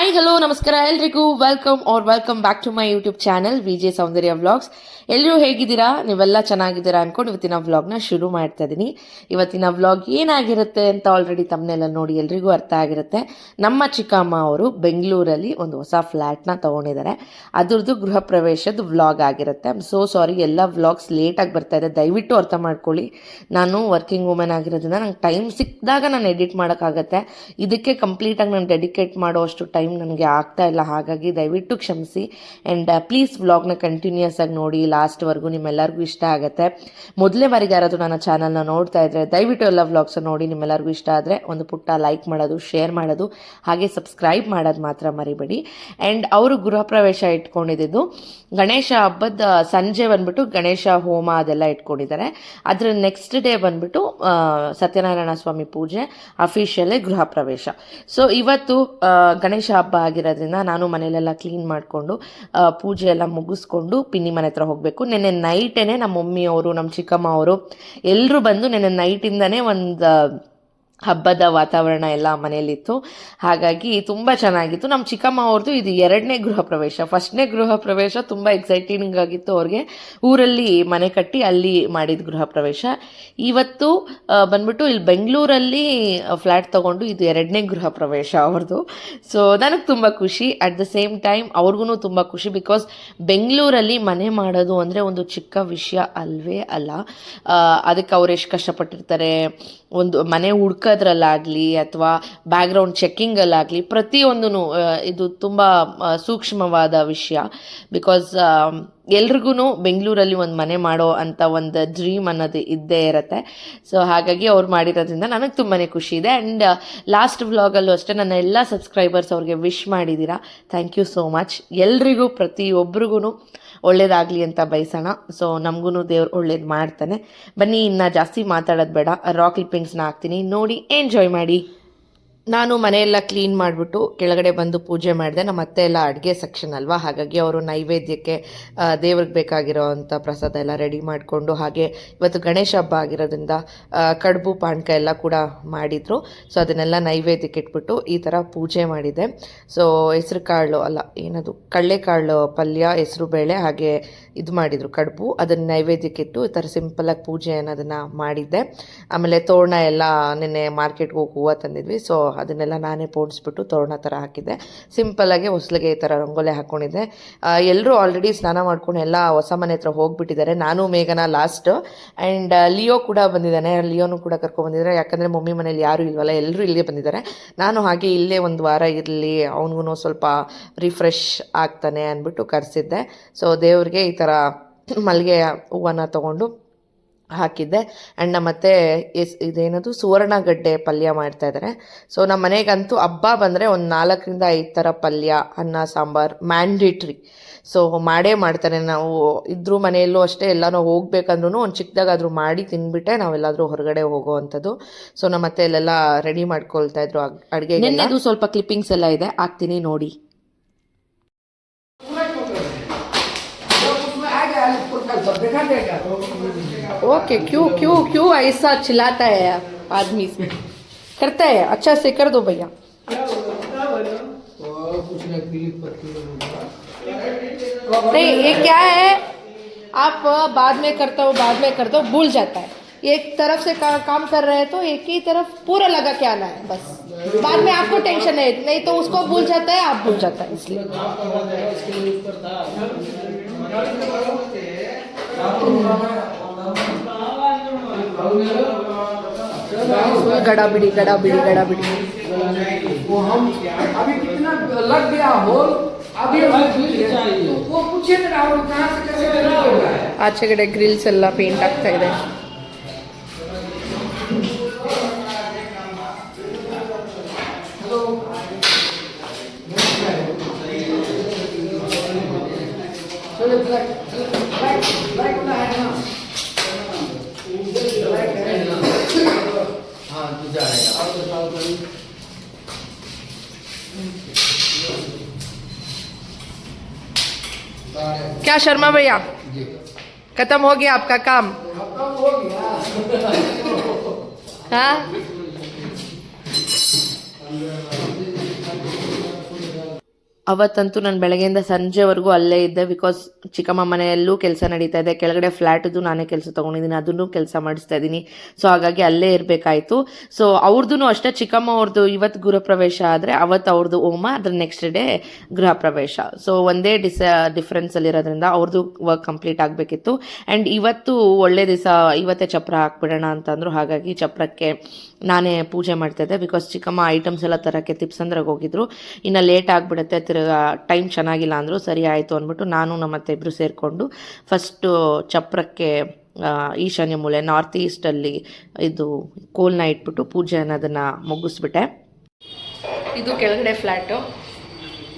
Hi hello ನಮಸ್ಕಾರ ಎಲ್ರಿಗೂ. Welcome or welcome back to my YouTube channel V J Soundarya vlogs ಎಲ್ಲರೂ ಹೇಗಿದ್ದೀರಾ? ನೀವೆಲ್ಲ ಚೆನ್ನಾಗಿದ್ದೀರಾ ಅನ್ಕೊಂಡು ಇವತ್ತಿನ ವ್ಲಾಗ್ನ ಶುರು ಮಾಡ್ತಾ ಇದ್ದೀನಿ ಇವತ್ತಿನ ವ್ಲಾಗ್ ಏನಾಗಿರುತ್ತೆ ಅಂತ ಆಲ್ರೆಡಿ ತಮ್ಮನೆಲ್ಲ ನೋಡಿ ಎಲ್ರಿಗೂ ಅರ್ಥ ಆಗಿರುತ್ತೆ. ನಮ್ಮ ಚಿಕ್ಕಮ್ಮ ಅವರು ಬೆಂಗಳೂರಲ್ಲಿ ಒಂದು ಹೊಸ ಫ್ಲ್ಯಾಟ್ನ ತೊಗೊಂಡಿದ್ದಾರೆ. ಅದ್ರದ್ದು ಗೃಹ ಪ್ರವೇಶದ ವ್ಲಾಗ್ ಆಗಿರುತ್ತೆ. ಐಮ್ ಸೋ ಸಾರಿ ಎಲ್ಲ ವ್ಲಾಗ್ಸ್ ಲೇಟಾಗಿ ಬರ್ತಾ ಇದೆ. ದಯವಿಟ್ಟು ಅರ್ಥ ಮಾಡ್ಕೊಳ್ಳಿ. ನಾನು ವರ್ಕಿಂಗ್ ವುಮೆನ್ ಆಗಿರೋದ್ರಿಂದ ನಂಗೆ ಟೈಮ್ ಸಿಕ್ಕಿದಾಗ ನಾನು ಎಡಿಟ್ ಮಾಡೋಕ್ಕಾಗತ್ತೆ. ಇದಕ್ಕೆ ಕಂಪ್ಲೀಟಾಗಿ ನಾನು ಡೆಡಿಕೇಟ್ ಮಾಡೋ ಅಷ್ಟು ಟೈಮ್ ನನಗೆ ಆಗ್ತಾ ಇಲ್ಲ. ಹಾಗಾಗಿ ದಯವಿಟ್ಟು ಕ್ಷಮಿಸಿ. ಆ್ಯಂಡ್ ಪ್ಲೀಸ್ ವ್ಲಾಗ್ನ ಕಂಟಿನ್ಯೂಸ್ ಆಗಿ ನೋಡಿ. ಲಾಸ್ಟ್ವರೆಗೂ ನಿಮ್ಮೆಲ್ಲರಿಗೂ ಇಷ್ಟ ಆಗುತ್ತೆ. ಮೊದಲೇ ಬಾರಿಗೆ ಯಾರಾದರೂ ನನ್ನ ಚಾನಲ್ನ ನೋಡ್ತಾ ಇದ್ದರೆ ದಯವಿಟ್ಟು ಎಲ್ಲ ವ್ಲಾಗ್ಸ್ ನೋಡಿ. ನಿಮ್ಮೆಲ್ಲರಿಗೂ ಇಷ್ಟ ಆದರೆ ಒಂದು ಪುಟ್ಟ ಲೈಕ್ ಮಾಡೋದು ಶೇರ್ ಮಾಡೋದು, ಹಾಗೆ ಸಬ್ಸ್ಕ್ರೈಬ್ ಮಾಡೋದು ಮಾತ್ರ ಮರಿಬೇಡಿ. ಆ್ಯಂಡ್ ಅವರು ಗೃಹ ಪ್ರವೇಶ ಇಟ್ಕೊಂಡಿದ್ದು, ಗಣೇಶ ಹಬ್ಬದ ಸಂಜೆ ಬಂದ್ಬಿಟ್ಟು ಗಣೇಶ ಹೋಮ ಅದೆಲ್ಲ ಇಟ್ಕೊಂಡಿದ್ದಾರೆ. ಅದರ ನೆಕ್ಸ್ಟ್ ಡೇ ಬಂದ್ಬಿಟ್ಟು ಸತ್ಯನಾರಾಯಣ ಸ್ವಾಮಿ ಪೂಜೆ ಅಫಿಷಿಯಲೇ ಗೃಹ ಪ್ರವೇಶ ಸೊ ಇವತ್ತು ಗಣೇಶ ಹಬ್ಬ ಆಗಿರೋದ್ರಿಂದ ನಾನು ಮನೇಲೆಲ್ಲ ಕ್ಲೀನ್ ಮಾಡಿಕೊಂಡು ಪೂಜೆ ಎಲ್ಲ ಮುಗಿಸ್ಕೊಂಡು ಪಿನ್ನಿ ಮನೆ ಹತ್ರ ಹೋಗಬೇಕು. ನೆನ್ನೆ ನೈಟೇನೆ ನಮ್ಮ ಮಮ್ಮಿಯವರು ನಮ್ಮ ಚಿಕ್ಕಮ್ಮ ಅವರು ಎಲ್ಲರೂ ಬಂದು ನೆನ್ನೆ ನೈಟಿಂದನೇ ಒಂದು ಹಬ್ಬದ ವಾತಾವರಣ ಎಲ್ಲ ಮನೆಯಲ್ಲಿತ್ತು. ಹಾಗಾಗಿ ತುಂಬ ಚೆನ್ನಾಗಿತ್ತು. ನಮ್ಮ ಚಿಕ್ಕಮ್ಮ ಅವ್ರದ್ದು ಇದು ಎರಡನೇ ಗೃಹ ಪ್ರವೇಶ. ಫಸ್ಟ್ನೇ ಗೃಹ ಪ್ರವೇಶ ತುಂಬ ಎಕ್ಸೈಟಿಂಗ್ ಆಗಿತ್ತು ಅವ್ರಿಗೆ. ಊರಲ್ಲಿ ಮನೆ ಕಟ್ಟಿ ಅಲ್ಲಿ ಮಾಡಿದ ಗೃಹ ಪ್ರವೇಶ. ಇವತ್ತು ಬಂದ್ಬಿಟ್ಟು ಇಲ್ಲಿ ಬೆಂಗಳೂರಲ್ಲಿ ಫ್ಲ್ಯಾಟ್ ತೊಗೊಂಡು ಇದು ಎರಡನೇ ಗೃಹ ಪ್ರವೇಶ ಅವ್ರದ್ದು ಸೊ ನನಗೆ ತುಂಬ ಖುಷಿ. ಅಟ್ ದ ಸೇಮ್ ಟೈಮ್ ಅವ್ರಿಗೂ ತುಂಬ ಖುಷಿ ಬಿಕಾಸ್ ಬೆಂಗಳೂರಲ್ಲಿ ಮನೆ ಮಾಡೋದು ಅಂದರೆ ಒಂದು ಚಿಕ್ಕ ವಿಷಯ ಅಲ್ವೇ ಅಲ್ಲ. ಅದಕ್ಕೆ ಅವ್ರು ಎಷ್ಟು ಕಷ್ಟಪಟ್ಟಿರ್ತಾರೆ. ಒಂದು ಮನೆ ಹುಡ್ಕೋದ್ರಲ್ಲಾಗಲಿ ಅಥವಾ ಬ್ಯಾಕ್ಗ್ರೌಂಡ್ ಚೆಕ್ಕಿಂಗಲ್ಲಾಗಲಿ ಪ್ರತಿಯೊಂದೂ ಇದು ತುಂಬ ಸೂಕ್ಷ್ಮವಾದ ವಿಷಯ. ಬಿಕಾಸ್ ಎಲ್ರಿಗೂ ಬೆಂಗಳೂರಲ್ಲಿ ಒಂದು ಮನೆ ಮಾಡೋ ಅಂತ ಒಂದು ಡ್ರೀಮ್ ಅನ್ನೋದು ಇದ್ದೇ ಇರುತ್ತೆ. ಸೊ ಹಾಗಾಗಿ ಅವ್ರು ಮಾಡಿರೋದ್ರಿಂದ ನನಗೆ ತುಂಬಾ ಖುಷಿ ಇದೆ. ಆ್ಯಂಡ್ ಲಾಸ್ಟ್ ವ್ಲಾಗಲ್ಲೂ ಅಷ್ಟೇ ನನ್ನ ಎಲ್ಲ ಸಬ್ಸ್ಕ್ರೈಬರ್ಸ್ ಅವ್ರಿಗೆ ವಿಶ್ ಮಾಡಿದ್ದೀರಾ ಥ್ಯಾಂಕ್ ಯು ಸೋ ಮಚ್ ಎಲ್ರಿಗೂ ಪ್ರತಿಯೊಬ್ಬರಿಗೂ ಒಳ್ಳೇದಾಗಲಿ ಅಂತ ಬಯಸೋಣ. ಸೊ ನಮಗೂ ದೇವ್ರು ಒಳ್ಳೇದು ಮಾಡ್ತಾನೆ. ಬನ್ನಿ, ಇನ್ನು ಜಾಸ್ತಿ ಮಾತಾಡೋದು ಬೇಡ. ರಾಕ್ ಕ್ಲಿಪ್ಪಿಂಗ್ಸ್ನ ಹಾಕ್ತೀನಿ. ನೋಡಿ ಎಂಜಾಯ್ ಮಾಡಿ. ನಾನು ಮನೆಯೆಲ್ಲ ಕ್ಲೀನ್ ಮಾಡಿಬಿಟ್ಟು ಕೆಳಗಡೆ ಬಂದು ಪೂಜೆ ಮಾಡಿದೆ. ನಮ್ಮ ಅತ್ತೆ ಎಲ್ಲ ಅಡುಗೆ ಸೆಕ್ಷನ್ ಅಲ್ವಾ? ಹಾಗಾಗಿ ಅವರು ನೈವೇದ್ಯಕ್ಕೆ ದೇವ್ರಿಗೆ ಬೇಕಾಗಿರೋ ಅಂಥ ಪ್ರಸಾದ ಎಲ್ಲ ರೆಡಿ ಮಾಡಿಕೊಂಡು ಹಾಗೆ ಇವತ್ತು ಗಣೇಶ ಹಬ್ಬ ಆಗಿರೋದ್ರಿಂದ ಕಡುಬು, ಪಾನಕ ಎಲ್ಲ ಕೂಡ ಮಾಡಿದರು. ಸೊ ಅದನ್ನೆಲ್ಲ ನೈವೇದ್ಯಕ್ಕೆ ಇಟ್ಬಿಟ್ಟು ಈ ಥರ ಪೂಜೆ ಮಾಡಿದೆ. ಸೊ ಹೆಸರು ಕಾಳು ಅಲ್ಲ, ಏನದು? ಕಡಲೆಕಾಳು ಪಲ್ಯ, ಹೆಸರು ಬೇಳೆ ಹಾಗೆ ಇದು ಮಾಡಿದರು, ಕಡುಬು. ಅದನ್ನು ನೈವೇದ್ಯಕ್ಕೆ ಇಟ್ಟು ಈ ಥರ ಸಿಂಪಲಾಗಿ ಪೂಜೆ ಅನ್ನೋದನ್ನು ಮಾಡಿದ್ದೆ. ಆಮೇಲೆ ತೋರಣ ಎಲ್ಲ ನಿನ್ನೆ ಮಾರ್ಕೆಟ್ಗೆ ಹೋಗಿ ಹೂವು ತಂದಿದ್ವಿ. ಸೊ ಅದನ್ನೆಲ್ಲ ನಾನೇ ಪೋಡಿಸ್ಬಿಟ್ಟು ತೋರಣ ಥರ ಹಾಕಿದ್ದೆ. ಸಿಂಪಲ್ಲಾಗಿ ಹೊಸ್ಲಿಗೆ ಈ ಥರ ರಂಗೋಲಿ ಹಾಕ್ಕೊಂಡಿದ್ದೆ ಎಲ್ಲರೂ ಆಲ್ರೆಡಿ ಸ್ನಾನ ಮಾಡ್ಕೊಂಡು ಎಲ್ಲ ಹೊಸ ಮನೆ ಹತ್ರ ಹೋಗಿಬಿಟ್ಟಿದ್ದಾರೆ. ನಾನು, ಮೇಘನ ಲಾಸ್ಟ್ ಆ್ಯಂಡ್ ಲಿಯೋ ಕೂಡ ಬಂದಿದ್ದಾನೆ. ಲಿಯೋನು ಕೂಡ ಕರ್ಕೊಂಡ್ಬಂದಿದ್ದಾರೆ ಯಾಕಂದರೆ ಮಮ್ಮಿ ಮನೇಲಿ ಯಾರೂ ಇಲ್ವಲ್ಲ ಎಲ್ಲರೂ ಇಲ್ಲೇ ಬಂದಿದ್ದಾರೆ. ನಾನು ಹಾಗೆ ಇಲ್ಲೇ ಒಂದು ವಾರ ಇರಲಿ ಅವನಿಗೂ ಸ್ವಲ್ಪ ರಿಫ್ರೆಶ್ ಆಗ್ತಾನೆ ಅಂದ್ಬಿಟ್ಟು ಕರೆಸಿದ್ದೆ. ಸೊ ದೇವ್ರಿಗೆ ಈ ಥರ ಮಲ್ಲಿಗೆ ಹೂವನ್ನು ತೊಗೊಂಡು ಹಾಕಿದ್ದೆ. ಆ್ಯಂಡ್ ನಮ್ಮ ಮತ್ತೆ ಎಸ್, ಇದೇನದು ಸುವರ್ಣಗಡ್ಡೆ ಪಲ್ಯ ಮಾಡ್ತಾ ಇದ್ದಾರೆ ಸೊ ನಮ್ಮ ಮನೆಗಂತೂ ಹಬ್ಬ ಬಂದರೆ ಒಂದು ನಾಲ್ಕರಿಂದ ಐದು ಥರ ಪಲ್ಯ, ಅನ್ನ, ಸಾಂಬಾರು ಮ್ಯಾಂಡೇಟ್ರಿ ಸೊ ಮಾಡೇ ಮಾಡ್ತಾರೆ. ನಾವು ಇದ್ರೂ ಮನೆಯಲ್ಲೂ ಅಷ್ಟೇ ಎಲ್ಲನೂ ಹೋಗ್ಬೇಕಂದ್ರೂ ಒಂದು ಚಿಕ್ಕದಾಗಾದ್ರೂ ಮಾಡಿ ತಿಂದ್ಬಿಟ್ಟೆ ನಾವೆಲ್ಲಾದರೂ ಹೊರಗಡೆ ಹೋಗೋವಂಥದ್ದು. ಸೊ ನಮ್ಮ ಮತ್ತೆ ಇಲ್ಲೆಲ್ಲ ರೆಡಿ ಮಾಡ್ಕೊಳ್ತಾ ಇದ್ರು ಅಡುಗೆ ಸ್ವಲ್ಪ ಕ್ಲಿಪ್ಪಿಂಗ್ಸ್ ಎಲ್ಲ ಇದೆ, ಹಾಕ್ತೀನಿ ನೋಡಿ. ओके क्यों क्यों क्यों ऐसा चिल्लाता है आदमी से? करता है अच्छा से कर दो भैया। नहीं ये क्या है? आप बाद में करते हो बाद में करते हो भूल जाता है। एक तरफ़ से का, काम कर रहे हैं तो एक ही तरफ़ पूरा लगा के आना है बस। बाद में आपको टेंशन है नहीं तो उसको भूल जाता है आप भूल जाता है इसलिए। गड़ा बिड़ी गड़ा बिड़ी गड़ा बिड़ी वो हम अभी कितना लग गया होल अभी हम तो वो पूछे ना राहुल कहाँ से कैसे कर रहा है ಆಚೆ ಕಡೆ ಗ್ರಿಲ್ಸ್ ಎಲ್ಲ ಪೇಂಟ್ ಆಗ್ತಾ ಇದೆ शर्मा भैया। खत्म हो गया आपका काम। खत्म हो गया। हाँ? ಅವತ್ತಂತೂ ನಾನು ಬೆಳಗ್ಗೆಯಿಂದ ಸಂಜೆವರೆಗೂ ಅಲ್ಲೇ ಇದ್ದೆ ಬಿಕಾಸ್ ಚಿಕ್ಕಮ್ಮ ಮನೆಯಲ್ಲೂ ಕೆಲಸ ನಡೀತಾ ಇದೆ. ಕೆಳಗಡೆ ಫ್ಲ್ಯಾಟ್ದು ನಾನೇ ಕೆಲಸ ತೊಗೊಂಡಿದ್ದೀನಿ. ಅದನ್ನು ಕೆಲಸ ಮಾಡಿಸ್ತಾ ಇದ್ದೀನಿ. ಸೊ ಹಾಗಾಗಿ ಅಲ್ಲೇ ಇರಬೇಕಾಯ್ತು. ಸೊ ಅವ್ರದ್ದು ಅಷ್ಟೇ ಚಿಕ್ಕಮ್ಮ ಅವ್ರದ್ದು ಇವತ್ತು ಗೃಹಪ್ರವೇಶ ಆದರೆ ಅವತ್ತು ಅವ್ರದ್ದು ಹೋಮ, ಅದ್ರ ನೆಕ್ಸ್ಟ್ ಡೇ ಗೃಹ ಪ್ರವೇಶ. ಸೊ ಒಂದೇ ಡಿಸ ಡಿಫ್ರೆನ್ಸಲ್ಲಿರೋದ್ರಿಂದ ಅವ್ರದ್ದು ವರ್ಕ್ ಕಂಪ್ಲೀಟ್ ಆಗಬೇಕಿತ್ತು. ಆ್ಯಂಡ್ ಇವತ್ತು ಒಳ್ಳೆ ದಿವಸ ಇವತ್ತೇ ಚಪ್ರ ಹಾಕ್ಬಿಡೋಣ ಅಂತಂದ್ರು. ಹಾಗಾಗಿ ಚಪ್ರಕ್ಕೆ ನಾನೇ ಪೂಜೆ ಮಾಡ್ತಾಯಿದ್ದೆ ಬಿಕಾಸ್ ಚಿಕ್ಕಮ್ಮ ಐಟಮ್ಸ್ ಎಲ್ಲ ತರೋಕ್ಕೆ ತಿಪ್ಸಂದ್ರಾಗ ಹೋಗಿದ್ರು. ಇನ್ನು ಲೇಟ್ ಆಗಿಬಿಡುತ್ತೆ, ತಿರ್ಗಾ ಟೈಮ್ ಚೆನ್ನಾಗಿಲ್ಲ ಅಂದರು, ಸರಿ ಆಯಿತು ಅಂದ್ಬಿಟ್ಟು ನಾನು ನಮ್ಮ ಅತ್ತೆ ಇಬ್ಬರು ಸೇರಿಕೊಂಡು ಫಸ್ಟು ಚಪ್ರಕ್ಕೆ ಈಶಾನ್ಯ ಮೂಲೆ ನಾರ್ತ್ ಈಸ್ಟಲ್ಲಿ ಇದು ಕೋಲ್ನ ಇಟ್ಬಿಟ್ಟು ಪೂಜೆ ಅನ್ನೋದನ್ನು ಮುಗಿಸ್ಬಿಟ್ಟೆ. ಇದು ಕೆಳಗಡೆ ಫ್ಲ್ಯಾಟು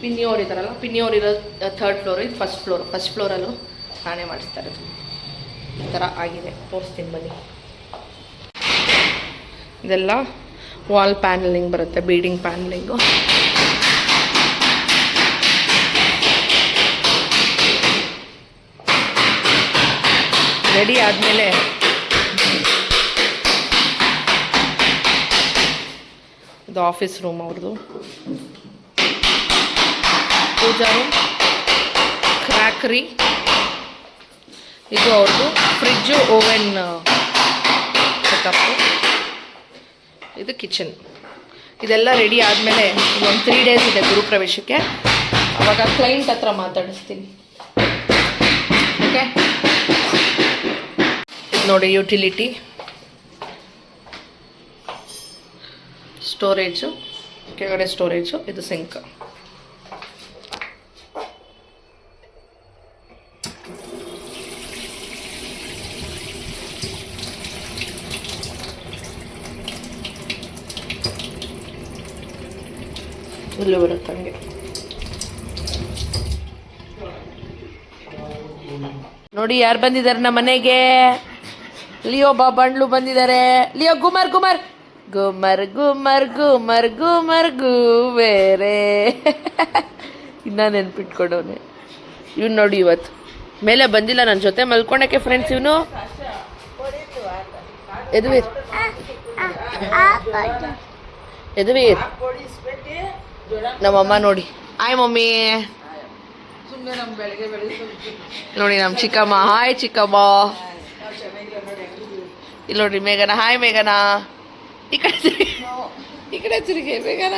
ಪಿನ್ಯೋರ್ ಇದ್ದಾರಲ್ಲ ಪಿನ್ಯೋರ್ ಇರೋ ಥರ್ಡ್ ಫ್ಲೋರ್ ಇದು ಫಸ್ಟ್ ಫ್ಲೋರ್ ಫಸ್ಟ್ ಫ್ಲೋರಲ್ಲೂ ನಾನೇ ಮಾಡಿಸ್ತಾ ಇರೋದು. ಈ ಥರ ಆಗಿದೆ. ತೋರಿಸ್ತೀನಿ ಬನ್ನಿ. ಇದೆಲ್ಲ ವಾಲ್ ಪ್ಯಾನಲಿಂಗ್ ಬರುತ್ತೆ ಬೀಡಿಂಗ್ ಪ್ಯಾನಲಿಂಗು ರೆಡಿ ಆದಮೇಲೆ ಇದು ಆಫೀಸ್ ರೂಮ್ ಅವ್ರದ್ದು ಪೂಜಾ ರೂಮ್ ಕ್ರ್ಯಾಕ್ರಿ ಇದು ಅವ್ರದ್ದು ಫ್ರಿಜ್ಜು ಓವೆನ್ ಸೆಟಪ್ಪು ಇದು ಕಿಚನ್ ಇದೆಲ್ಲ ರೆಡಿ ಆದಮೇಲೆ ಒಂದು ತ್ರೀ ಡೇಸ್ ಇದೆ ಗುರುಪ್ರವೇಶಕ್ಕೆ ಅವಾಗ ಕ್ಲೈಂಟ್ ಹತ್ರ ಮಾತಾಡಿಸ್ತೀನಿ. ಓಕೆ ನೋಡಿ ಯುಟಿಲಿಟಿ ಸ್ಟೋರೇಜು ಕೆಳಗಡೆ ಸ್ಟೋರೇಜು ಇದು ಸಿಂಕ್ ಇಲ್ಲೂ ಬರುತ್ತೆ ಹಂಗೆ. ನೋಡಿ ಯಾರು ಬಂದಿದ್ದಾರೆ ನಮ್ಮ ಮನೆಗೆ? ಲಿಯೋ ಬಾಬಂಡ್ಲು ಬಂದಿದ್ದಾರೆ. ಲಿಯೋ, ಗುಮರ್ ಗುಮರ್. ಗುಮರ್ ಗುಮರ್ ಗುಮರ್ ಗುಮರ್ ಬೇರೆ ಇನ್ನ ನೆನ್ಪಿಟ್ಕೊಂಡವನೆ. ಇವ್ನು ನೋಡಿ ಇವತ್ತು. ಮೇಲೆ ಬಂದಿಲ್ಲ ನನ್ನ ಜೊತೆ, ಮಲ್ಕೊಳಕ್ಕೆ ಫ್ರೆಂಡ್ಸ್ ಇವನು. ಎದುವೀರ್ ಯದುವೀರ್. ನಮ್ಮಮ್ಮ ನೋಡಿ. Hi mummy. ನೋಡಿ ನಮ್ಮ ಚಿಕ್ಕಮ್ಮ. ಹಾಯ್ ಚಿಕ್ಕಮ್ಮ. ಇಲ್ಲಿ ನೋಡ್ರಿ ಮೇಘನ. ಹಾಯ್ ಮೇಘನ. ಈ ಕಡೆ ಈ ಕಡೆ ತಿರುಗಿ ಮೇಘನ.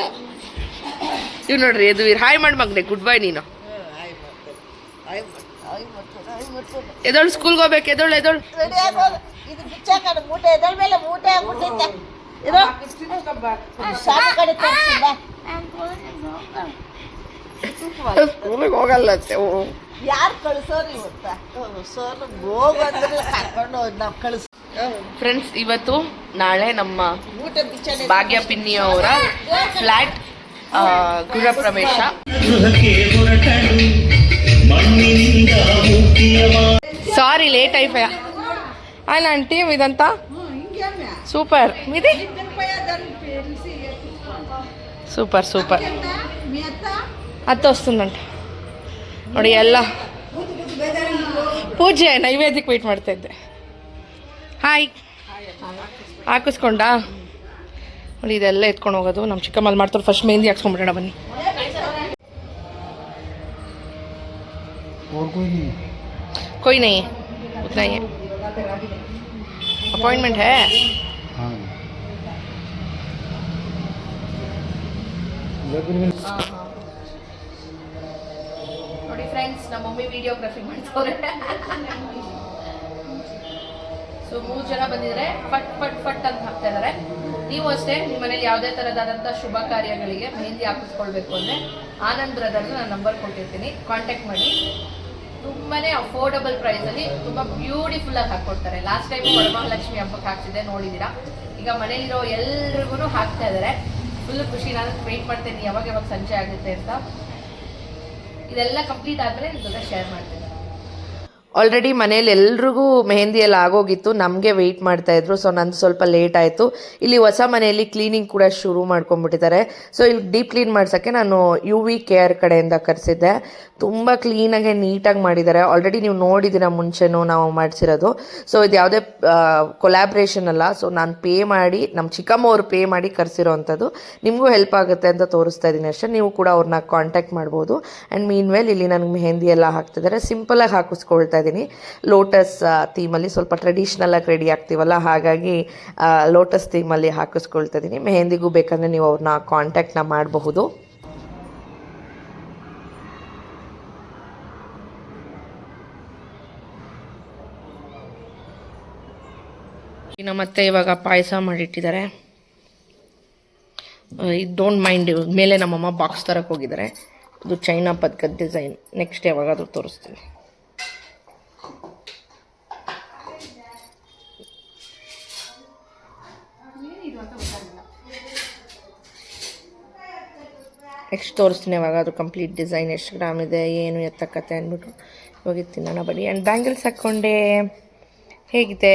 ಇವ್ ನೋಡ್ರಿ ಎದು ಹಾಯ್ ಮಾಡಿ ಮಗ್ನೆ ಗುಡ್ ಬೈ ನೀನು. ಎದೋಳು ಸ್ಕೂಲ್ಗೆ ಹೋಗ್ಬೇಕು? ಎದೋಳು ಎದೋಳು? ಹೋಗಲ್ಲ ಸರ್ ನಾವು ಫ್ರೆಂಡ್ಸ್ ಇವತ್ತು ನಾಳೆ ನಮ್ಮ ಭಾಗ್ಯ ಪಿನ್ನಿ ಅವರ ಫ್ಲ್ಯಾಟ್ ಗೃಹ ಪ್ರವೇಶ. ಸಾರಿ ಲೇಟ್ ಆಯ್ತಯ್ಯ ಅಲ್ಲ ಆಂಟಿ ಇದಂತ? ಸೂಪರ್. మీది ಸೂಪರ್ సూపర్ అత్త వస్తుందంట ನೋಡಿ ಎಲ್ಲ. ಪೂಜೆ ನೈವೇದ್ಯಕ್ಕೆ ವೆಯ್ಟ್ ಮಾಡ್ತಾ ಇದ್ದೆ. ಹಾಯ್ ಹಾಕಿಸ್ಕೊಂಡಾ? ನೋಡಿ ಇದೆಲ್ಲ ಎತ್ಕೊಂಡು ಹೋಗೋದು. ನಮ್ಮ ಚಿಕ್ಕಮ್ಮಲ್ಲಿ ಮಾಡ್ತಾರೆ. ಫಸ್ಟ್ ಮೆಹಂದಿ ಹಾಕ್ಸ್ಕೊಂಬಿಡೋಣ ಬನ್ನಿ. ಕೊಯ್ನೈ. ಉತ್ತನಾಯಿ अपॉइंटमेंट है ನೋಡಿ ಫ್ರೆಂಡ್ಸ್ ನಮ್ಮ ಮಮ್ಮಿ ವಿಡಿಯೋಗ್ರಫಿ ಮಾಡ್ತವ್ರೆ ಸೊ ಮೂರು ಜನ ಬಂದಿದ್ದಾರೆ ಫಟ್ ಫಟ್ ಫಟ್ ಅಂತ ಹಾಕ್ತಾ ಇದ್ದಾರೆ ನೀವು ಅಷ್ಟೇ ನಿಮ್ಮ ಮನೇಲಿ ಯಾವುದೇ ಥರದಾದಂಥ ಶುಭ ಕಾರ್ಯಗಳಿಗೆ ಮೆಹಂದಿ ಹಾಕಿಸ್ಕೊಳ್ಬೇಕು ಅಂದರೆ ಆನಂದ್ ಬ್ರದರ್ದು ನಾನು ನಂಬರ್ ಕೊಟ್ಟಿರ್ತೀನಿ ಕಾಂಟ್ಯಾಕ್ಟ್ ಮಾಡಿ ತುಂಬಾನೇ ಅಫೋರ್ಡಬಲ್ ಪ್ರೈಸಲ್ಲಿ ತುಂಬಾ ಬ್ಯೂಟಿಫುಲ್ ಆಗಿ ಹಾಕೊಡ್ತಾರೆ ಲಾಸ್ಟ್ ಟೈಮ್ ವರಮಹಾಲಕ್ಷ್ಮಿ ಹಬ್ಬಕ್ಕೆ ಹಾಕ್ತಿದ್ದೆ ನೋಡಿದೀರಾ ಈಗ ಮನೇಲಿರೋ ಎಲ್ರಿಗೂ ಹಾಕ್ತಾ ಇದಾರೆ. ಫುಲ್ ಖುಷಿ, ನಾನು ವೇಟ್ ಮಾಡ್ತೇನೆ, ಯಾವಾಗ ಯಾವಾಗ ಸಂಜೆ ಆಗುತ್ತೆ ಅಂತ. ಇದೆಲ್ಲ ಕಂಪ್ಲೀಟ್ ಆದ್ರೆ ನಿಮ್ಮ ಶೇರ್ ಮಾಡ್ತೀನಿ. ಆಲ್ರೆಡಿ ಮನೇಲಿ ಎಲ್ರಿಗೂ ಮೆಹಂದಿ ಎಲ್ಲ ಆಗೋಗಿತ್ತು. ನಮಗೆ ವೆಯ್ಟ್ ಮಾಡ್ತಾ ಇದ್ರು. ಸೊ ನಂದು ಸ್ವಲ್ಪ ಲೇಟ್ ಆಯಿತು. ಇಲ್ಲಿ ಹೊಸ ಮನೆಯಲ್ಲಿ ಕ್ಲೀನಿಂಗ್ ಕೂಡ ಶುರು ಮಾಡ್ಕೊಂಡ್ಬಿಟ್ಟಿದ್ದಾರೆ. ಸೊ ಇಲ್ಲಿ ಡೀಪ್ ಕ್ಲೀನ್ ಮಾಡ್ಸೋಕ್ಕೆ ನಾನು ಯು ವಿ ಕೇರ್ ಕಡೆಯಿಂದ ಕರೆಸಿದ್ದೆ. ತುಂಬ ಕ್ಲೀನಾಗೆ ನೀಟಾಗಿ ಮಾಡಿದ್ದಾರೆ. ಆಲ್ರೆಡಿ ನೀವು ನೋಡಿದ್ದೀರ ಮುಂಚೆನೂ ನಾವು ಮಾಡಿಸಿರೋದು. ಸೊ ಇದು ಯಾವುದೇ ಕೊಲ್ಯಾಬ್ರೇಷನ್ ಅಲ್ಲ. ಸೊ ನಾನು ಪೇ ಮಾಡಿ ನಮ್ಮ ಚಿಕ್ಕಮ್ಮ ಅವರು ಪೇ ಮಾಡಿ ಕರೆಸಿರೋ ಅಂಥದ್ದು. ನಿಮಗೂ ಹೆಲ್ಪ್ ಆಗುತ್ತೆ ಅಂತ ತೋರಿಸ್ತಾ ಇದ್ದೀನಿ ಅಷ್ಟೇ. ನೀವು ಕೂಡ ಅವ್ರನ್ನ ಕಾಂಟ್ಯಾಕ್ಟ್ ಮಾಡ್ಬೋದು. ಆ್ಯಂಡ್ ಮೀನ್ ವೆಲ್ ಇಲ್ಲಿ ನನಗೆ ಮೆಹಂದಿ ಎಲ್ಲ ಹಾಕ್ತಿದ್ದಾರೆ. ಸಿಂಪಲಾಗಿ ಹಾಕಿಸ್ಕೊಳ್ತಾ ಇದ್ದೀನಿ. ಲೋಟಸ್ ಥೀಮಲ್ಲಿ ಸ್ವಲ್ಪ ಟ್ರೆಡಿಷ್ನಲಾಗಿ ರೆಡಿ ಆಗ್ತೀವಲ್ಲ, ಹಾಗಾಗಿ ಲೋಟಸ್ ಥೀಮಲ್ಲಿ ಹಾಕಿಸ್ಕೊಳ್ತಾ ಇದ್ದೀನಿ. ಮೆಹಂದಿಗೂ ಬೇಕಂದರೆ ನೀವು ಅವ್ರನ್ನ ಕಾಂಟ್ಯಾಕ್ಟ್ನ ಮಾಡಬಹುದು. ಇನ್ನು ಮತ್ತೆ ಇವಾಗ ಪಾಯಸ ಮಾಡಿಟ್ಟಿದ್ದಾರೆ. ಇದು ಡೋಂಟ್ ಮೈಂಡ್ ಮೇಲೆ ನಮ್ಮಮ್ಮ ಬಾಕ್ಸ್ ತರಕ್ಕೆ ಹೋಗಿದ್ದಾರೆ. ಇದು ಚೈನಾ ಪದ್ಕದ ಡಿಸೈನ್ ನೆಕ್ಸ್ಟ್ ಯಾವಾಗಾದ್ರೂ ತೋರಿಸ್ತೀನಿ. ನೆಕ್ಸ್ಟ್ ತೋರಿಸ್ತೀನಿ ಅದು ಕಂಪ್ಲೀಟ್ ಡಿಸೈನ್ ಎಷ್ಟು ಗ್ರಾಮ್ ಇದೆ, ಏನು ಎತ್ತಕತ್ತೆ ಅಂದ್ಬಿಟ್ಟು ಹೋಗಿರ್ತೀನಿ ನಾನು ಬನ್ನಿ ಆ್ಯಂಡ್ ಬ್ಯಾಂಗಲ್ಸ್ ಹಾಕ್ಕೊಂಡೆ ಹೇಗಿದೆ?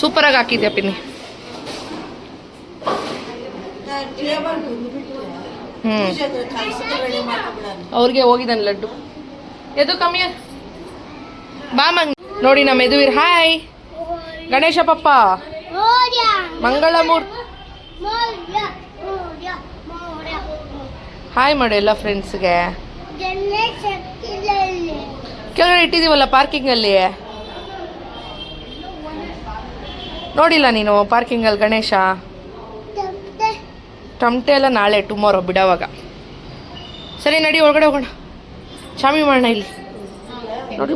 ಸೂಪರಾಗಿ ಹಾಕಿದ್ಯಾ ಪಿನ್ನಿ? ಹ್ಞೂ ಅವ್ರಿಗೆ ಹೋಗಿದ್ದಾನೆ ಲಡ್ಡು. ಎದು ಕಮ್ಮಿಯ ಬಾ ಮಂಗ್. ನೋಡಿ ನಮ್ಮ ಎದುವಿರ್ ಹಾಯ್ ಗಣೇಶ ಪಪ್ಪ. ಮಂಗಳಮೂರ್ ಹಾಯ್ ಮಾಡು ಎಲ್ಲ ಫ್ರೆಂಡ್ಸ್ಗೆ ಕೆಳಗಡೆ ಇಟ್ಟಿದ್ದೀವಲ್ಲ ಪಾರ್ಕಿಂಗಲ್ಲಿ ನೋಡಿಲ್ಲ ನೀನು ಪಾರ್ಕಿಂಗಲ್ಲಿ ಗಣೇಶ? ಟಮಟೆ ಎಲ್ಲ ನಾಳೆ ಟುಮಾರೋ ಬಿಡೋವಾಗ. ಸರಿ, ನಡಿ, ಒಳಗಡೆ ಹೋಗೋಣ. ಶಾಮಿ ಮಾಡೋಣ ಇಲ್ಲಿ. ನೋಡಿ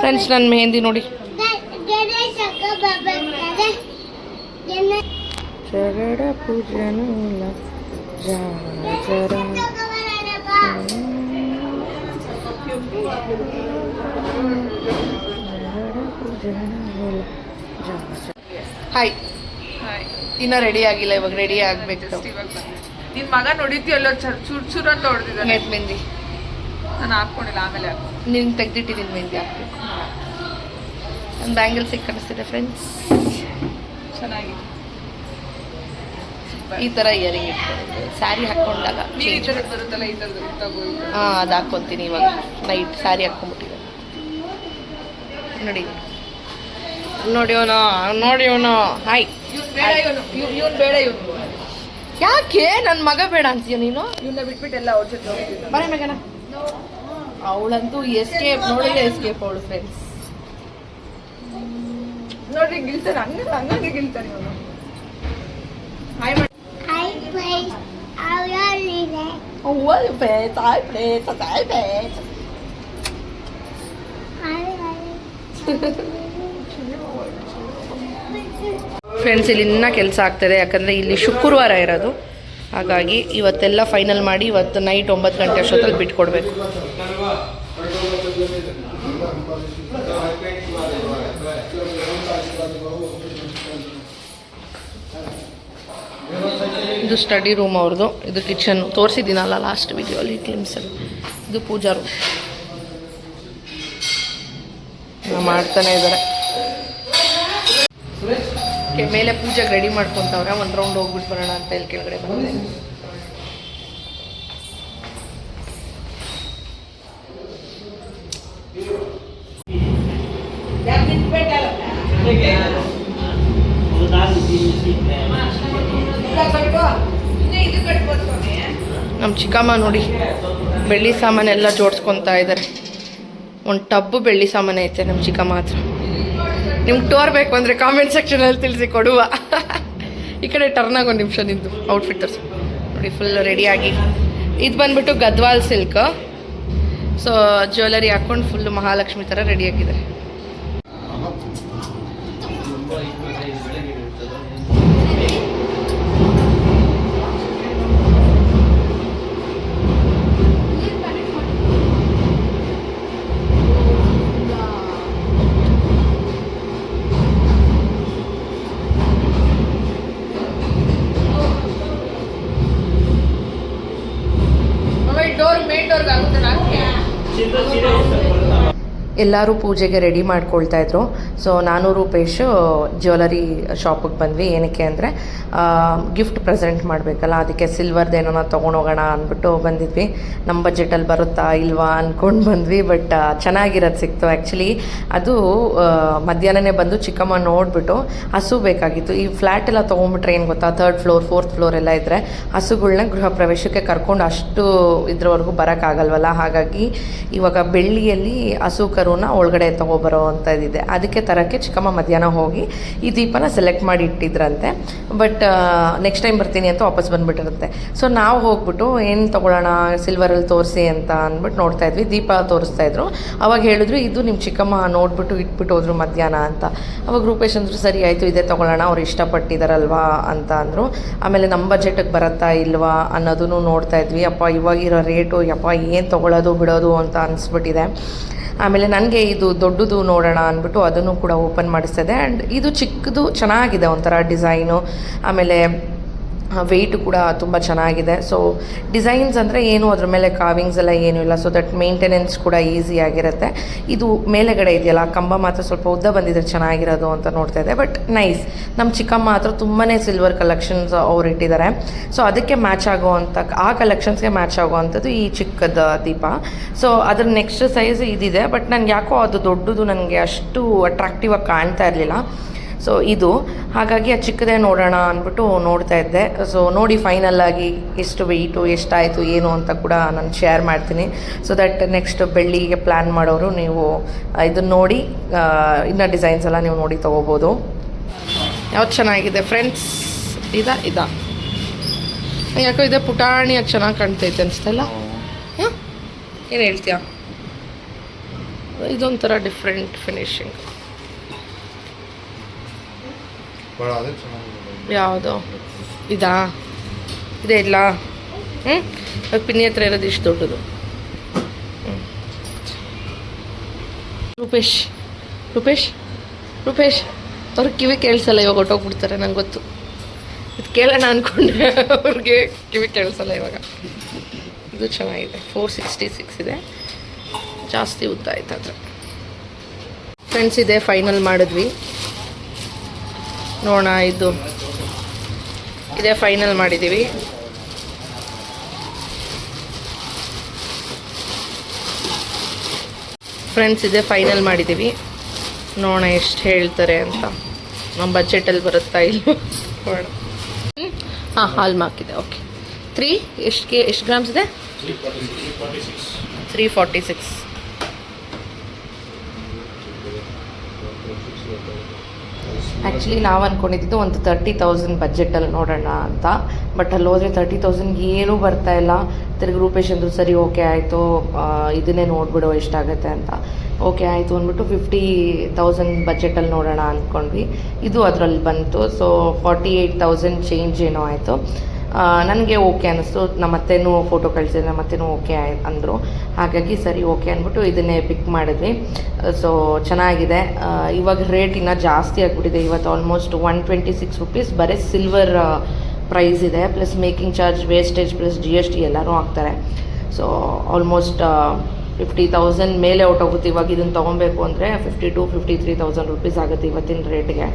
ಫ್ರೆಂಡ್ಸ್ ನನ್ನ ಮೆಹಂದಿ ನೋಡಿ. ಜಗಡ ಪೂಜನು ಜಾಜರ ಹಾಯ್ ಇನ್ನ ರೆಡಿ ಆಗಿಲ್ಲ ಇವಾಗ ರೆಡಿ ಆಗ್ಬೇಕು. ನಿನ್ ಮಗ ನೋಡಿದ್ಯಲ್ಲ ಚೂರ್ ಚೂರ್ ಅಂತ ಹೊಡೆದಿದ್ದಾನೆ. ಮೆಹಂದಿ ಮೆಹಂದಿ. ನಾನು ಹಾಕೊಂಡಿಲ್ಲ ಆಮೇಲೆ ನೀನು ನಿನ್ ತೆಗ್ದಿಟ್ಟಿದ್ದೀನಿ ಮೆಹಂದಿ ಹಾಕ್ಬೇಕು. ನನ್ನ ಬ್ಯಾಂಗಲ್ ಸಿಕ್ಕಿಸ್ತಿದೆ ಫ್ರೆಂಡ್ಸ್ ಚೆನ್ನಾಗಿದೆ. ಈ ಥರ ಇಯರಿಂಗ್ ಇಟ್ಕೊಂಡು ಸ್ಯಾರಿ ಹಾಕೊಂಡಾಗ ಹಾ ಅದು ಹಾಕ್ಕೊತೀನಿ ಇವಾಗ. ನೈಟ್ ಸ್ಯಾರಿ ಹಾಕ್ಕೊಂಬಿಟ್ಟಿದೆ ನೋಡಿ. ನೋಡಿ ಅವನು ನೋಡಿ ಅವನು. ಹಾಯ್ ಇವ್ನ್ ಇವನು. ಯಾಕೆ? ನನ್ನ ಮಗ ಬೇಡ ಅಂತೀಯ ನೀನು? ಇವನ್ನ ಬಿಟ್ಬಿಟ್ಟೆಲ್ಲ ಅವ್ರ ಜೊತೆ ಹೋಗ್ತಿದ್ದ ಮಗನ. ಅವಳಂತೂ ಎಸ್ಕೇಪ್ ನೋಡಿದ್ರೆ ಎಸ್ಕೇಪ್ ಅವಳು ಫ್ರೆಂಡ್ಸ್ ನೋಡ್ರಿ ಗಿಲ್ತಾನೆ ಹಂಗ ಹಂಗಾಗಿ ಗಿಲ್ತಾನೆ ಇವನು ಹಾಯ್ ಮಾಡಿ ಫ್ರೆಂಡ್ಸ್ ಇಲ್ಲಿ ಇನ್ನೂ ಕೆಲಸ ಆಗ್ತದೆ ಯಾಕಂದರೆ ಇಲ್ಲಿ ಶುಕ್ರವಾರ ಇರೋದು. ಹಾಗಾಗಿ ಇವತ್ತೆಲ್ಲ ಫೈನಲ್ ಮಾಡಿ ಇವತ್ತು ನೈಟ್ ಒಂಬತ್ತು ಗಂಟೆ ಅಷ್ಟೊತ್ತಲ್ಲಿ ಬಿಟ್ಕೊಡ್ಬೇಕು. ಇದು ಸ್ಟಡಿ ರೂಮ್ ಅವ್ರದ್ದು. ಇದು ಕಿಚನ್ ತೋರಿಸಿದ್ದೀನಲ್ಲ ಲಾಸ್ಟ್ ವಿಡಿಯೋಲಿ ಕ್ಲಿಮ್ಸಲ್ಲಿ ಇದು ಪೂಜಾ ರೂಮ್ ಮಾಡ್ತಾನೆ ಇದ್ದಾರೆ ಮೇಲೆ ಪೂಜೆಗೆ ರೆಡಿ ಮಾಡ್ಕೊಂತವ್ರೆ. ಒಂದು ರೌಂಡ್ ಹೋಗ್ಬಿಟ್ಟು ಬರೋಣ ಅಂತ ಇಲ್ಲಿ ಕೆಳಗಡೆ ಬಂದೆ ನಮ್ಮ ಚಿಕ್ಕಮ್ಮ ನೋಡಿ, ಬೆಳ್ಳಿ ಸಾಮಾನೆಲ್ಲ ಜೋಡಿಸ್ಕೊತಾ ಇದ್ದಾರೆ ಒಂದು ಟಬ್ಬು ಬೆಳ್ಳಿ ಸಾಮಾನು ಐತೆ ನಮ್ಮ ಚಿಕ್ಕಮ್ಮ ಹತ್ರ. ನಿಮ್ಗೆ ಟೋರ್ ಬೇಕು ಅಂದರೆ ಕಾಮೆಂಟ್ ಸೆಕ್ಷನಲ್ಲಿ ತಿಳಿಸಿ ಕೊಡುವ. ಈ ಕಡೆ ಟರ್ನ್ ಒಂದು ನಿಮಿಷ ನಿಂತು ಔಟ್ಫಿಟ್ ನೋಡಿ ಫುಲ್ ರೆಡಿಯಾಗಿ ಇದು ಬಂದ್ಬಿಟ್ಟು ಗದ್ವಾಲ್ ಸಿಲ್ಕ್ ಸೊ ಜ್ಯುವೆಲರಿ ಹಾಕ್ಕೊಂಡು ಫುಲ್ ಮಹಾಲಕ್ಷ್ಮಿ ಥರ ರೆಡಿಯಾಗಿದ್ದಾರೆ ಎಲ್ಲರೂ ಪೂಜೆಗೆ ರೆಡಿ ಮಾಡ್ಕೊಳ್ತಾ ಇದ್ರು. ಸೊ ನಾನು, ರೂಪೇಶು ಜ್ಯುವೆಲರಿ ಶಾಪಿಗೆ ಬಂದ್ವಿ. ಏನಕ್ಕೆ ಅಂದರೆ ಗಿಫ್ಟ್ ಪ್ರೆಸೆಂಟ್ ಮಾಡಬೇಕಲ್ಲ, ಅದಕ್ಕೆ ಸಿಲ್ವರ್ದು ಏನೋ ತೊಗೊಂಡೋಗೋಣ ಅಂದ್ಬಿಟ್ಟು ಬಂದಿದ್ವಿ. ನಮ್ಮ ಬಜೆಟಲ್ಲಿ ಬರುತ್ತಾ ಇಲ್ವಾ ಅಂದ್ಕೊಂಡು ಬಂದ್ವಿ ಬಟ್ ಚೆನ್ನಾಗಿರೋದು ಸಿಕ್ತು. ಆ್ಯಕ್ಚುಲಿ ಅದು ಮಧ್ಯಾಹ್ನನೇ ಬಂದು ಚಿಕ್ಕಮ್ಮ ನೋಡಿಬಿಟ್ಟು ಹಸು ಬೇಕಾಗಿತ್ತು. ಈ ಫ್ಲ್ಯಾಟ್ ಎಲ್ಲ ತೊಗೊಂಡ್ಬಿಟ್ರೆ ಏನು ಗೊತ್ತಾ? ಥರ್ಡ್ ಫ್ಲೋರ್ ಫೋರ್ತ್ ಫ್ಲೋರ್ ಎಲ್ಲ ಇದ್ದರೆ ಹಸುಗಳನ್ನ ಗೃಹ ಪ್ರವೇಶಕ್ಕೆ ಕರ್ಕೊಂಡು ಅಷ್ಟು ಇದ್ರವರೆಗೂ ಬರೋಕ್ಕಾಗಲ್ವಲ್ಲ? ಹಾಗಾಗಿ ಇವಾಗ ಬೆಳ್ಳಿಯಲ್ಲಿ ಹಸು ಕರುನ ಒಳಗಡೆ ತೊಗೊಬರೋ ಅಂಥದ್ದಿದೆ. ಅದಕ್ಕೆ ತರೋಕ್ಕೆ ಚಿಕ್ಕಮ್ಮ ಮಧ್ಯಾಹ್ನ ಹೋಗಿ ಈ ದೀಪನ ಸೆಲೆಕ್ಟ್ ಮಾಡಿ ಇಟ್ಟಿದ್ರಂತೆ. ಬಟ್ ನೆಕ್ಸ್ಟ್ ಟೈಮ್ ಬರ್ತೀನಿ ಅಂತ ವಾಪಸ್ ಬಂದುಬಿಟ್ಟಿರುತ್ತೆ. ಸೊ ನಾವು ಹೋಗ್ಬಿಟ್ಟು ಏನು ತೊಗೊಳ್ಳೋಣ ಸಿಲ್ವರಲ್ಲಿ ತೋರಿಸಿ ಅಂತ ಅಂದ್ಬಿಟ್ಟು ನೋಡ್ತಾ ಇದ್ವಿ. ದೀಪ ತೋರಿಸ್ತಾ ಇದ್ರು. ಅವಾಗ ಹೇಳಿದ್ರು, ಇದು ನಿಮ್ಮ ಚಿಕ್ಕಮ್ಮ ನೋಡ್ಬಿಟ್ಟು ಇಟ್ಬಿಟ್ಟು ಹೋದ್ರು ಮಧ್ಯಾಹ್ನ ಅಂತ. ಅವಾಗ ರೂಪೇಶ್ ಅಂದರು, ಸರಿ, ಆಯಿತು, ಇದೇ ತೊಗೊಳ್ಳೋಣ. ಅವ್ರು ಇಷ್ಟಪಟ್ಟಿದಾರಲ್ವಾ? ಅಂತ ಅಂದರು. ಆಮೇಲೆ ನಮ್ಮ ಬಜೆಟಿಗೆ ಬರುತ್ತಾ ಇಲ್ವಾ? ಅನ್ನೋದನ್ನು ನೋಡ್ತಾ ಇದ್ವಿ. ಅಪ್ಪ, ಇವಾಗಿರೋ ರೇಟು ಅಪ್ಪ ಏನು ತೊಗೊಳ್ಳೋದು, ಬಿಡೋದು? ಅಂತ ಅನಿಸ್ಬಿಟ್ಟಿದೆ. ಆಮೇಲೆ ನನಗೆ ಇದು ದೊಡ್ಡದು ನೋಡೋಣ ಅಂದ್ಬಿಟ್ಟು ಅದನ್ನು ಕೂಡ ಓಪನ್ ಮಾಡಿಸ್ತಿದೆ. ಆ್ಯಂಡ್ ಇದು ಚಿಕ್ಕದು, ಚೆನ್ನಾಗಿದೆ ಒಂಥರ ಡಿಸೈನು ಆಮೇಲೆ ವೆಯ್ಟು ಕೂಡ ತುಂಬ ಚೆನ್ನಾಗಿದೆ. ಸೊ ಡಿಸೈನ್ಸ್ ಅಂದರೆ ಏನು? ಅದ್ರ ಮೇಲೆ ಕಾವಿಂಗ್ಸ್ ಎಲ್ಲ ಏನೂ ಇಲ್ಲ. ಸೊ ದಟ್ ಮೇಂಟೆನೆನ್ಸ್ ಕೂಡ ಈಸಿ ಆಗಿರುತ್ತೆ. ಇದು ಮೇಲೆಗಡೆ ಇದೆಯಲ್ಲ ಕಂಬ ಮಾತ್ರ ಸ್ವಲ್ಪ ಉದ್ದ ಬಂದಿದ್ರೆ ಚೆನ್ನಾಗಿರೋದು ಅಂತ ನೋಡ್ತಾ ಇದೆ ಬಟ್ ನೈಸ್ ನಮ್ಮ ಚಿಕ್ಕಮ್ಮ ಹತ್ರ ತುಂಬಾ ಸಿಲ್ವರ್ ಕಲೆಕ್ಷನ್ಸ್ ಅವ್ರು ಇಟ್ಟಿದ್ದಾರೆ. ಸೊ ಅದಕ್ಕೆ ಮ್ಯಾಚ್ ಆಗುವಂಥ ಆ ಕಲೆಕ್ಷನ್ಸ್ಗೆ ಮ್ಯಾಚ್ ಆಗುವಂಥದ್ದು ಈ ಚಿಕ್ಕದ ದೀಪ. ಸೊ ಅದ್ರ ನೆಕ್ಸ್ಟ್ ಸೈಜ್ ಇದಿದೆ. ಬಟ್ ನನಗೆ ಯಾಕೋ ಅದು ದೊಡ್ಡದು ನನಗೆ ಅಷ್ಟು ಅಟ್ರಾಕ್ಟಿವ್ ಆಗಿ ಕಾಣ್ತಾ ಇರಲಿಲ್ಲ. ಸೊ ಇದು ಹಾಗಾಗಿ ಆ ಚಿಕ್ಕದೇ ನೋಡೋಣ ಅಂದ್ಬಿಟ್ಟು ನೋಡ್ತಾ ಇದ್ದೆ. ಸೊ ನೋಡಿ ಫೈನಲ್ ಆಗಿ ಎಷ್ಟು ವೆಯ್ಟು ಎಷ್ಟಾಯಿತು ಏನು ಅಂತ ಕೂಡ ನಾನು ಶೇರ್ ಮಾಡ್ತೀನಿ. ಸೊ ದಟ್ ನೆಕ್ಸ್ಟ್ ಬೆಳ್ಳಿಗೆ ಪ್ಲ್ಯಾನ್ ಮಾಡೋರು ನೀವು ಇದನ್ನು ನೋಡಿ ಇನ್ನು ಡಿಸೈನ್ಸ್ ಎಲ್ಲ ನೀವು ನೋಡಿ ತೊಗೋಬೋದು. ಯಾವ್ದು ಚೆನ್ನಾಗಿದೆ ಫ್ರೆಂಡ್ಸ್ ಇದಾ ಇದಾ. ಯಾಕೋ ಇದೆ ಪುಟಾಣಿಯಾಗಿ ಚೆನ್ನಾಗಿ ಕಾಣ್ತೈತೆ ಅನಿಸ್ತಲ್ಲ ಹಾಂ? ಏನು ಹೇಳ್ತೀಯಾ? ಇದೊಂಥರ ಡಿಫ್ರೆಂಟ್ ಫಿನಿಶಿಂಗ್ ಭಾಳ ಅದೇ ಚೆನ್ನಾಗಿದೆ ಯಾವುದು? ಇದಾ? ಇದೆ ಇಲ್ಲ ಹ್ಞೂ ಇವಾಗ ಪಿನ್ನಿ ಹತ್ರ ಇರೋದು ಇಷ್ಟು ದೊಡ್ಡದು. ರೂಪೇಶ್ ರೂಪೇಶ್ ರೂಪೇಶ್ ಅವ್ರಿಗೆ ಕಿವಿ ಕೇಳಿಸಲ್ಲ ಇವಾಗ ಹೊಟ್ಟೋಗ್ಬಿಡ್ತಾರೆ ನಂಗೆ ಗೊತ್ತು. ಇದು ಕೇಳೋಣ ಅಂದ್ಕೊಂಡೆ ಅವ್ರಿಗೆ ಕಿವಿ ಕೇಳಿಸಲ್ಲ ಇವಾಗ. ಇದು ಚೆನ್ನಾಗಿದೆ. ಫೋರ್ ಸಿಕ್ಸ್ಟಿ ಸಿಕ್ಸ್ ಇದೆ. ಜಾಸ್ತಿ ಉದ್ದ ಆಯ್ತು ಆದರೆ ಫ್ರೆಂಡ್ಸ್ ಇದೆ ಫೈನಲ್ ಮಾಡಿದ್ವಿ. ನೋಡೋಣ ಇದು. ಇದೇ ಫೈನಲ್ ಮಾಡಿದ್ದೀವಿ ಫ್ರೆಂಡ್ಸ್ ಇದೇ ಫೈನಲ್ ಮಾಡಿದ್ದೀವಿ ನೋಡೋಣ ಎಷ್ಟು ಹೇಳ್ತಾರೆ ಅಂತ. ನಮ್ಮ ಬಜೆಟಲ್ಲಿ ಬರುತ್ತಾ ಇಲ್ಲ ನೋಡೋಣ. ಹಾಂ ಹಾಲ್ ಮಾರ್ಕ್ ಇದೆ ಓಕೆ ತ್ರೀ ಎಷ್ಟು ಕೆ ಎಷ್ಟು ಗ್ರಾಮ್ಸ್ ಇದೆ ತ್ರೀ ಫಾರ್ಟಿ ಸಿಕ್ಸ್ ಆ್ಯಕ್ಚುಲಿ ನಾವು ಅಂದ್ಕೊಂಡಿದ್ದು ಒಂದು ತರ್ಟಿ ತೌಸಂಡ್ ಬಜೆಟಲ್ಲಿ ನೋಡೋಣ ಅಂತ. ಬಟ್ ಅಲ್ಲಿ ಹೋದರೆ ತರ್ಟಿ ತೌಸಂಡ್ಗೆ ಏನೂ ಬರ್ತಾ ಇಲ್ಲ. ತಿರ್ಗಿ ರೂಪೇಶ್ ಅಂದರು ಸರಿ ಓಕೆ ಆಯಿತು. ಇದನ್ನೇ ನೋಡಿಬಿಡೋ ಎಷ್ಟಾಗುತ್ತೆ ಅಂತ. ಓಕೆ ಆಯಿತು ಅಂದ್ಬಿಟ್ಟು ಫಿಫ್ಟಿ ತೌಸಂಡ್ ಬಜೆಟಲ್ಲಿ ನೋಡೋಣ ಅಂದ್ಕೊಂಡ್ವಿ ಇದು ಅದರಲ್ಲಿ ಬಂತು. So forty eight thousand change ಏನೋ ಆಯಿತು. ನನಗೆ ಓಕೆ ಅನ್ನಿಸ್ತು. ನಮ್ಮ ಅತ್ತೆನೂ ಫೋಟೋ ಕಳಿಸಿದ್ರೆ ನಮ್ಮ ಅತ್ತೆನೂ ಓಕೆ ಅಂದರು. ಹಾಗಾಗಿ ಸರಿ, ಓಕೆ ಅಂದ್ಬಿಟ್ಟು ಇದನ್ನೇ ಪಿಕ್ ಮಾಡಿದ್ವಿ. ಸೊ ಚೆನ್ನಾಗಿದೆ. ಇವಾಗ ರೇಟ್ ಇನ್ನೂ ಜಾಸ್ತಿ ಆಗಿಬಿಟ್ಟಿದೆ. ಇವತ್ತು almost one twenty six rupees ಬರೀ ಸಿಲ್ವರ್ ಪ್ರೈಸ್ ಇದೆ. Plus making charge wastage plus G S T ಎಲ್ಲರೂ ಹಾಕ್ತಾರೆ. ಸೊ ಆಲ್ಮೋಸ್ಟ್ ಫಿಫ್ಟಿ ತೌಸಂಡ್ ಮೇಲೆ ಔಟ್ ಆಗುತ್ತೆ. ಇವಾಗ ಇದನ್ನು ತೊಗೊಬೇಕು ಅಂದರೆ fifty two fifty three thousand rupees ಆಗುತ್ತೆ ಇವತ್ತಿನ ರೇಟ್ಗೆ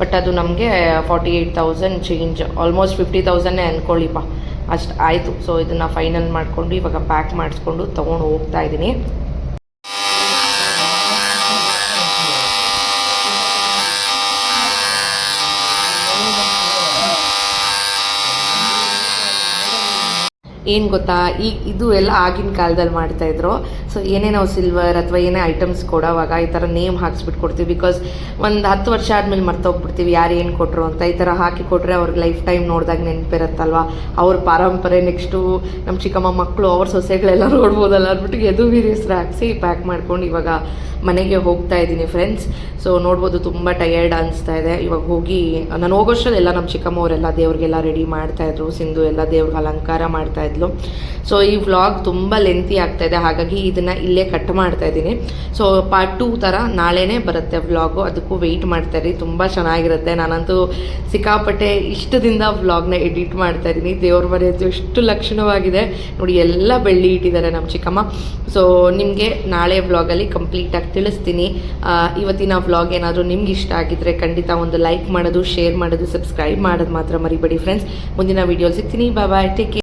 ಬಟ್ ಅದು ನಮಗೆ forty eight thousand change almost fifty ತೌಸಂಡೇ ಅಂದ್ಕೊಳ್ಳಿಪ್ಪ ಅಷ್ಟು ಆಯಿತು. ಸೊ ಇದನ್ನು ಫೈನಲ್ ಮಾಡಿಕೊಂಡು, ಇವಾಗ ಪ್ಯಾಕ್ ಮಾಡಿಸ್ಕೊಂಡು ತೊಗೊಂಡು ಹೋಗ್ತಾ ಇದ್ದೀನಿ ಏನು ಗೊತ್ತಾ? ಈ ಇದು ಎಲ್ಲ ಆಗಿನ ಕಾಲದಲ್ಲಿ ಮಾಡ್ತಾಯಿದ್ರು ಸೊ ಏನೇ ನಾವು ಸಿಲ್ವರ್ ಅಥವಾ ಏನೇ ಐಟಮ್ಸ್ ಕೊಡೋವಾಗ ಈ ಥರ ನೇಮ್ ಹಾಕ್ಸ್ಬಿಟ್ಟು ಕೊಡ್ತೀವಿ ಬಿಕಾಸ್ ಒಂದು ಹತ್ತು ವರ್ಷ ಆದಮೇಲೆ ಮರ್ತೋಗ್ಬಿಡ್ತೀವಿ. ಯಾರು ಏನು ಕೊಟ್ಟರು ಅಂತ ಈ ಥರ ಹಾಕಿ ಕೊಟ್ಟರೆ ಅವ್ರಿಗೆ ಲೈಫ್ ಟೈಮ್ ನೋಡಿದಾಗ ನೆನಪಿರುತ್ತಲ್ವ? ಅವ್ರ ಪಾರಂಪರೆ ನೆಕ್ಸ್ಟು ನಮ್ಮ ಚಿಕ್ಕಮ್ಮ ಮಕ್ಕಳು ಅವ್ರ ಸೊಸೆಗಳೆಲ್ಲ ನೋಡ್ಬೋದಲ್ಲ ಅಂದ್ಬಿಟ್ಟು ಎದು ಹೆಸ್ರು ಹಾಕ್ಸಿ ಪ್ಯಾಕ್ ಮಾಡ್ಕೊಂಡು ಇವಾಗ ಮನೆಗೆ ಹೋಗ್ತಾ ಇದ್ದೀನಿ ಫ್ರೆಂಡ್ಸ್ ಸೊ ನೋಡ್ಬೋದು ತುಂಬ ಟಯರ್ಡ್ ಅನಿಸ್ತಾ ಇದೆ. ಇವಾಗ ಹೋಗಿ, ನಾನು ಹೋಗೋಷ್ಟರಲ್ಲೆಲ್ಲ ನಮ್ಮ ಚಿಕ್ಕಮ್ಮವರೆಲ್ಲ ದೇವ್ರಿಗೆಲ್ಲ ರೆಡಿ ಮಾಡ್ತಾಯಿದ್ರು ಸಿಂಧು ಎಲ್ಲ ದೇವ್ರಿಗೆ ಅಲಂಕಾರ ಮಾಡ್ತಾಯಿದ್ಲು ಸೊ ಈ ವ್ಲಾಗ್ ತುಂಬ ಲೆಂತಿ ಆಗ್ತಾಯಿದೆ ಹಾಗಾಗಿ ಇದನ್ನು ಇಲ್ಲೇ ಕಟ್ ಮಾಡ್ತಾ ಇದ್ದೀನಿ. ಸೊ ಪಾರ್ಟ್ ಟೂ ಥರ ನಾಳೆನೇ ಬರುತ್ತೆ ವ್ಲಾಗು ಅದಕ್ಕೂ ವೆಯ್ಟ್ ಇರಿ. ತುಂಬ ಚೆನ್ನಾಗಿರುತ್ತೆ. ನಾನಂತೂ ಸಿಕ್ಕಾಪಟ್ಟೆ ಇಷ್ಟದಿಂದ ವ್ಲಾಗ್ನ ಎಡಿಟ್ ಮಾಡ್ತಾ ಇದ್ದೀನಿ. ದೇವ್ರ ಮನೆಯದ್ದು ಎಷ್ಟು ಲಕ್ಷಣವಾಗಿದೆ. ನೋಡಿ, ಎಲ್ಲ ಬೆಳ್ಳಿ ಇಟ್ಟಿದ್ದಾರೆ ನಮ್ಮ ಚಿಕ್ಕಮ್ಮ. ಸೊ ನಿಮಗೆ ನಾಳೆ ವ್ಲಾಗಲ್ಲಿ ಕಂಪ್ಲೀಟಾಗಿ ತಿಳಿಸ್ತೀನಿ. ಇವತ್ತಿನ ವ್ಲಾಗ್ ಏನಾದರೂ ನಿಮ್ಗೆ ಇಷ್ಟ ಆಗಿದ್ರೆ ಖಂಡಿತ ಒಂದು ಲೈಕ್ ಮಾಡೋದು ಶೇರ್ ಮಾಡೋದು ಸಬ್ಸ್ಕ್ರೈಬ್ ಮಾಡೋದು ಮಾತ್ರ ಮರಿಬೇಡಿ ಫ್ರೆಂಡ್ಸ್ ಮುಂದಿನ ವೀಡಿಯೋಲಿ ಸಿಗ್ತೀನಿ. Bye take